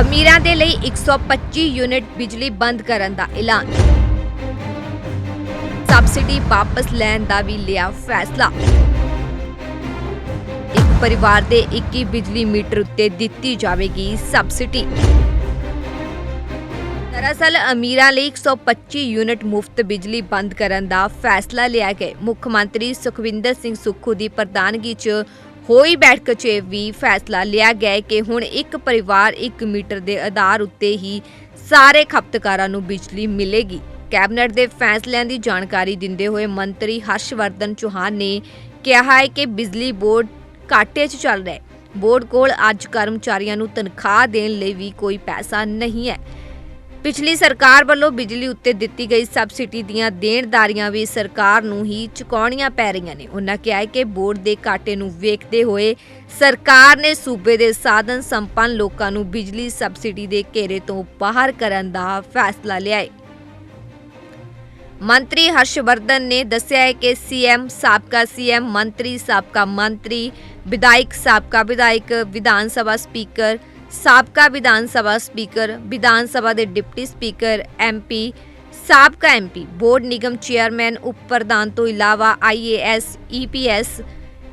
ਅਮੀਰਾਂ ਦੇ ਲਈ 125 ਯੂਨਿਟ ਬਿਜਲੀ ਬੰਦ ਕਰਨ ਦਾ ਐਲਾਨ। ਸਬਸਿਡੀ ਵਾਪਸ ਲੈਣ ਦਾ ਵੀ ਲਿਆ ਫੈਸਲਾ। ਇੱਕ ਪਰਿਵਾਰ ਦੇ 21 ਬਿਜਲੀ ਮੀਟਰ ਉੱਤੇ ਦਿੱਤੀ ਜਾਵੇਗੀ ਸਬਸਿਡੀ। ਦਰਅਸਲ, ਅਮੀਰਾਂ ਲਈ 125 ਯੂਨਿਟ ਮੁਫਤ ਬਿਜਲੀ ਬੰਦ ਕਰਨ ਦਾ ਫੈਸਲਾ ਲਿਆ ਗਿਆ। ਮੁੱਖ ਮੰਤਰੀ ਸੁਖਵਿੰਦਰ ਸਿੰਘ ਸੁੱਖੂ ਦੀ ਪ੍ਰਧਾਨਗੀ 'ਚ ਹੋਈ ਬੈਠਕ 'ਚ ਵੀ ਫੈਸਲਾ ਲਿਆ ਗਿਆ ਕਿ ਹੁਣ ਇੱਕ ਪਰਿਵਾਰ 1 ਮੀਟਰ ਦੇ ਆਧਾਰ ਉੱਤੇ ਹੀ ਸਾਰੇ ਖਪਤਕਾਰਾਂ ਨੂੰ ਬਿਜਲੀ ਮਿਲੇਗੀ। ਕੈਬਨਿਟ ਦੇ ਫੈਸਲਿਆਂ ਦੀ ਜਾਣਕਾਰੀ ਦਿੰਦੇ ਹੋਏ ਮੰਤਰੀ ਹਰਸ਼ਵਰਧਨ ਚੌਹਾਨ ਨੇ ਕਿਹਾ ਹੈ ਕਿ ਬਿਜਲੀ ਬੋਰਡ ਘਾਟੇ 'ਚ ਚੱਲ ਰਿਹਾ ਹੈ। ਬੋਰਡ ਕੋਲ ਅੱਜ ਕਰਮਚਾਰੀਆਂ ਨੂੰ ਤਨਖਾਹ ਦੇਣ ਲਈ ਵੀ ਕੋਈ ਪੈਸਾ ਨਹੀਂ ਹੈ। ਪਿਛਲੀ ਸਰਕਾਰ ਵੱਲੋਂ ਬਿਜਲੀ ਉੱਤੇ ਦਿੱਤੀ ਗਈ ਸਬਸਿਡੀ ਦੀਆਂ ਦੇਣਦਾਰੀਆਂ ਵੀ ਸਰਕਾਰ ਨੂੰ ਹੀ ਚੁਕਾਉਣੀਆਂ ਪੈ ਰਹੀਆਂ ਨੇ। ਉਹਨਾਂ ਕਿਹਾ ਕਿ ਬੋਰਡ ਦੇ ਘਾਟੇ ਨੂੰ ਵੇਖਦੇ ਹੋਏ ਸਰਕਾਰ ਨੇ ਸੂਬੇ ਦੇ ਸਾਧਨ ਸੰਪੰਨ ਲੋਕਾਂ ਨੂੰ ਬਿਜਲੀ ਸਬਸਿਡੀ ਦੇ ਘੇਰੇ ਤੋਂ ਬਾਹਰ ਕਰਨ ਦਾ ਫੈਸਲਾ ਲਿਆ ਹੈ। ਮੰਤਰੀ ਹਰਸ਼ਵਰਧਨ ਨੇ ਦੱਸਿਆ ਹੈ ਕਿ ਸੀਐਮ ਸਾਬਕਾ ਸੀਐਮ, ਮੰਤਰੀ ਸਾਬਕਾ ਮੰਤਰੀ, ਵਿਧਾਇਕ ਸਾਬਕਾ ਵਿਧਾਇਕ, ਵਿਧਾਨ ਸਭਾ ਸਪੀਕਰ ਸਾਬਕਾ ਵਿਧਾਨ ਸਭਾ ਸਪੀਕਰ, ਵਿਧਾਨ ਸਭਾ ਦੇ ਡਿਪਟੀ ਸਪੀਕਰ ਐਮਪੀ ਸਾਬਕਾ ਐਮਪੀ ਬੋਰਡ ਨਿਗਮ ਚੇਅਰਮੈਨ, ਉਪ ਪ੍ਰਧਾਨ ਤੋਂ ਇਲਾਵਾ ਆਈਏਐਸ ਈਪੀਐਸ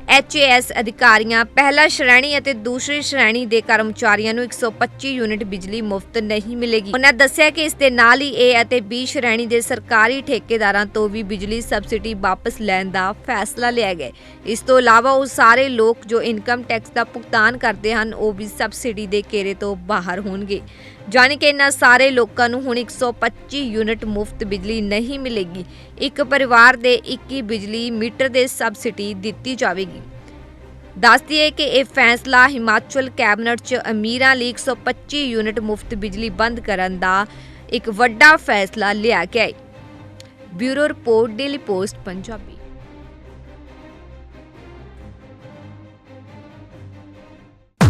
ਐਚਏਐਸ ਅਧਿਕਾਰੀਆਂ ਪਹਿਲਾ ਸ਼੍ਰੇਣੀ ਅਤੇ ਦੂਸਰੀ ਸ਼੍ਰੇਣੀ ਦੇ ਕਰਮਚਾਰੀਆਂ ਨੂੰ 125 ਯੂਨਿਟ ਬਿਜਲੀ ਮੁਫਤ ਨਹੀਂ ਮਿਲੇਗੀ। ਉਹਨਾਂ ਦੱਸਿਆ ਕਿ ਇਸ ਦੇ ਨਾਲ ਹੀ ਏ ਅਤੇ ਬੀ ਸ਼੍ਰੇਣੀ ਦੇ ਸਰਕਾਰੀ ਠੇਕੇਦਾਰਾਂ ਤੋਂ ਵੀ ਬਿਜਲੀ ਸਬਸਿਡੀ ਵਾਪਸ ਲੈਣ ਦਾ ਫੈਸਲਾ ਲਿਆ ਗਿਆ ਇਸ ਤੋਂ ਇਲਾਵਾ ਉਹ ਸਾਰੇ ਲੋਕ ਜੋ ਇਨਕਮ ਟੈਕਸ ਦਾ ਭੁਗਤਾਨ ਕਰਦੇ ਹਨ, ਉਹ ਵੀ ਸਬਸਿਡੀ ਦੇ ਘੇਰੇ ਤੋਂ ਬਾਹਰ ਹੋਣਗੇ। ਜਾਣੀ ਕਿ ਇਹਨਾਂ ਸਾਰੇ ਲੋਕਾਂ ਨੂੰ ਹੁਣ 125 ਯੂਨਿਟ ਮੁਫਤ ਬਿਜਲੀ ਨਹੀਂ ਮਿਲੇਗੀ। ਇੱਕ ਪਰਿਵਾਰ ਦੇ 21 ਬਿਜਲੀ ਮੀਟਰ ਦੇ ਸਬਸਿਡੀ ਦਿੱਤੀ ਜਾਵੇਗੀ। ਦੱਸਦੀ ਹੈ ਕਿ ਇਹ ਫੈਸਲਾ ਹਿਮਾਚਲ ਕੈਬਨਿਟ 'ਚ ਅਮੀਰਾਂ ਲਈ 125 ਯੂਨਿਟ ਮੁਫਤ ਬਿਜਲੀ ਬੰਦ ਕਰਨ ਦਾ ਇੱਕ ਵੱਡਾ ਫੈਸਲਾ ਲਿਆ ਗਿਆ ਹੈ। Bureau report, Daily Post, Punjabi.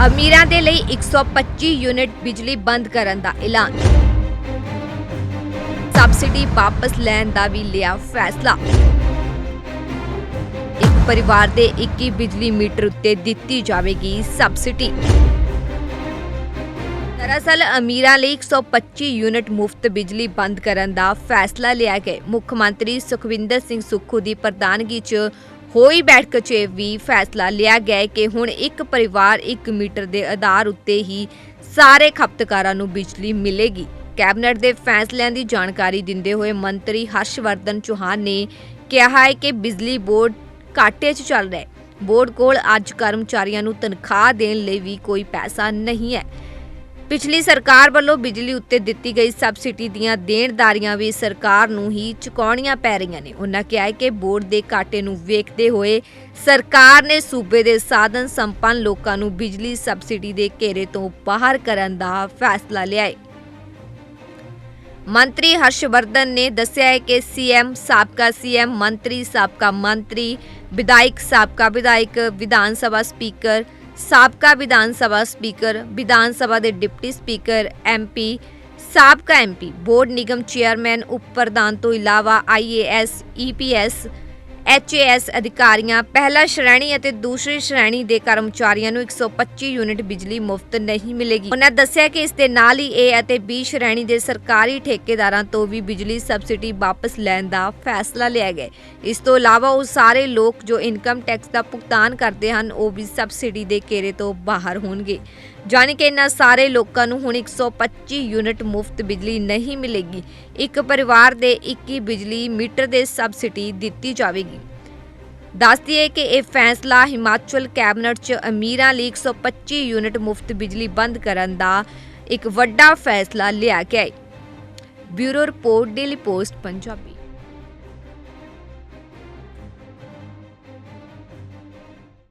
ਅਮੀਰਾਂ ਦੇ ਲਈ 125 ਯੂਨਿਟ ਬਿਜਲੀ ਬੰਦ ਕਰਨ ਦਾ ਐਲਾਨ। ਸਬਸਿਡੀ ਵਾਪਸ ਲੈਣ ਦਾ ਵੀ ਲਿਆ ਫੈਸਲਾ। ਇੱਕ ਪਰਿਵਾਰ ਦੇ 21 ਬਿਜਲੀ ਮੀਟਰ ਉੱਤੇ ਦਿੱਤੀ ਜਾਵੇਗੀ ਸਬਸਿਡੀ। ਦਰਅਸਲ, ਅਮੀਰਾਂ ਲਈ 125 ਯੂਨਿਟ ਮੁਫਤ ਬਿਜਲੀ ਬੰਦ ਕਰਨ ਦਾ ਫੈਸਲਾ ਲਿਆ ਗਿਆ। ਮੁੱਖ ਮੰਤਰੀ ਸੁਖਵਿੰਦਰ ਸਿੰਘ ਸੁੱਖੂ ਦੀ ਪ੍ਰਧਾਨਗੀ 'ਚ ਹੋਈ ਬੈਠਕ 'ਚ ਵੀ ਫੈਸਲਾ ਲਿਆ ਗਿਆ ਕਿ ਹੁਣ ਇੱਕ ਪਰਿਵਾਰ 1 ਮੀਟਰ ਦੇ ਆਧਾਰ ਉੱਤੇ ਹੀ ਸਾਰੇ ਖਪਤਕਾਰਾਂ ਨੂੰ ਬਿਜਲੀ ਮਿਲੇਗੀ। ਕੈਬਨਿਟ ਦੇ ਫੈਸਲਿਆਂ ਦੀ ਜਾਣਕਾਰੀ ਦਿੰਦੇ ਹੋਏ ਮੰਤਰੀ ਹਰਸ਼ਵਰਧਨ ਚੌਹਾਨ ਨੇ ਕਿਹਾ ਹੈ ਕਿ ਬਿਜਲੀ ਬੋਰਡ ਘਾਟੇ 'ਚ ਚੱਲ ਰਿਹਾ ਹੈ। ਬੋਰਡ ਕੋਲ ਅੱਜ ਕਰਮਚਾਰੀਆਂ ਨੂੰ ਤਨਖਾਹ ਦੇਣ ਲਈ ਵੀ ਕੋਈ ਪੈਸਾ ਨਹੀਂ ਹੈ। ਪਿਛਲੀ ਸਰਕਾਰ ਵੱਲੋਂ ਬਿਜਲੀ ਉੱਤੇ ਦਿੱਤੀ ਗਈ ਸਬਸਿਡੀ ਦੀਆਂ ਦੇਣਦਾਰੀਆਂ ਵੀ ਸਰਕਾਰ ਨੂੰ ਹੀ ਚੁਕਾਉਣੀਆਂ ਪੈ ਰਹੀਆਂ ਨੇ। ਉਹਨਾਂ ਕਿਹਾ ਕਿ ਬੋਰਡ ਦੇ ਘਾਟੇ ਨੂੰ ਵੇਖਦੇ ਹੋਏ ਸਰਕਾਰ ਨੇ ਸੂਬੇ ਦੇ ਸਾਧਨ ਸੰਪੰਨ ਲੋਕਾਂ ਨੂੰ ਬਿਜਲੀ ਸਬਸਿਡੀ ਦੇ ਘੇਰੇ ਤੋਂ ਬਾਹਰ ਕਰਨ ਦਾ ਫੈਸਲਾ ਲਿਆ ਹੈ। ਮੰਤਰੀ ਹਰਸ਼ਵਰਧਨ ਨੇ ਦੱਸਿਆ ਹੈ ਕਿ ਸੀਐਮ ਸਾਬਕਾ ਸੀਐਮ, ਮੰਤਰੀ ਸਾਬਕਾ ਮੰਤਰੀ, ਵਿਧਾਇਕ ਸਾਬਕਾ ਵਿਧਾਇਕ, ਵਿਧਾਨ ਸਭਾ ਸਪੀਕਰ ਸਾਬਕਾ ਵਿਧਾਨ ਸਭਾ ਸਪੀਕਰ, ਵਿਧਾਨ ਸਭਾ ਦੇ ਡਿਪਟੀ ਸਪੀਕਰ ਐਮਪੀ ਸਾਬਕਾ ਐਮਪੀ ਬੋਰਡ ਨਿਗਮ ਚੇਅਰਮੈਨ, ਉਪ ਪ੍ਰਧਾਨ ਤੋਂ ਇਲਾਵਾ ਆਈਏਐਸ ਈਪੀਐਸ ਐਚਏਐਸ ਅਧਿਕਾਰੀਆਂ ਪਹਿਲਾ ਸ਼੍ਰੇਣੀ ਅਤੇ ਦੂਸਰੀ ਸ਼੍ਰੇਣੀ ਦੇ ਕਰਮਚਾਰੀਆਂ ਨੂੰ 125 ਯੂਨਿਟ ਬਿਜਲੀ ਮੁਫਤ ਨਹੀਂ ਮਿਲੇਗੀ। ਉਹਨਾਂ ਦੱਸਿਆ ਕਿ ਇਸ ਦੇ ਨਾਲ ਹੀ ਏ ਅਤੇ ਬੀ ਸ਼੍ਰੇਣੀ ਦੇ ਸਰਕਾਰੀ ਠੇਕੇਦਾਰਾਂ ਤੋਂ ਵੀ ਬਿਜਲੀ ਸਬਸਿਡੀ ਵਾਪਸ ਲੈਣ ਦਾ ਫੈਸਲਾ ਲਿਆ ਗਿਆ ਇਸ ਤੋਂ ਇਲਾਵਾ ਉਹ ਸਾਰੇ ਲੋਕ ਜੋ ਇਨਕਮ ਟੈਕਸ ਦਾ ਭੁਗਤਾਨ ਕਰਦੇ ਹਨ, ਉਹ ਵੀ ਸਬਸਿਡੀ ਦੇ ਘੇਰੇ ਤੋਂ ਬਾਹਰ ਹੋਣਗੇ। ਜਾਣੀ ਕਿ ਇਹਨਾਂ ਸਾਰੇ ਲੋਕਾਂ ਨੂੰ ਹੁਣ 125 ਯੂਨਿਟ ਮੁਫਤ ਬਿਜਲੀ ਨਹੀਂ ਮਿਲੇਗੀ। ਇੱਕ ਪਰਿਵਾਰ ਦੇ 21 ਬਿਜਲੀ ਮੀਟਰ ਦੇ ਸਬਸਿਡੀ ਦਿੱਤੀ ਜਾਵੇਗੀ। ਦੱਸਦੀ ਹੈ ਕਿ ਇਹ ਫੈਸਲਾ ਹਿਮਾਚਲ ਕੈਬਨਿਟ 'ਚ ਅਮੀਰਾਂ ਲਈ 125 ਯੂਨਿਟ ਮੁਫਤ ਬਿਜਲੀ ਬੰਦ ਕਰਨ ਦਾ ਇੱਕ ਵੱਡਾ ਫੈਸਲਾ ਲਿਆ ਗਿਆ ਹੈ। Bureau report, Daily Post, Punjabi.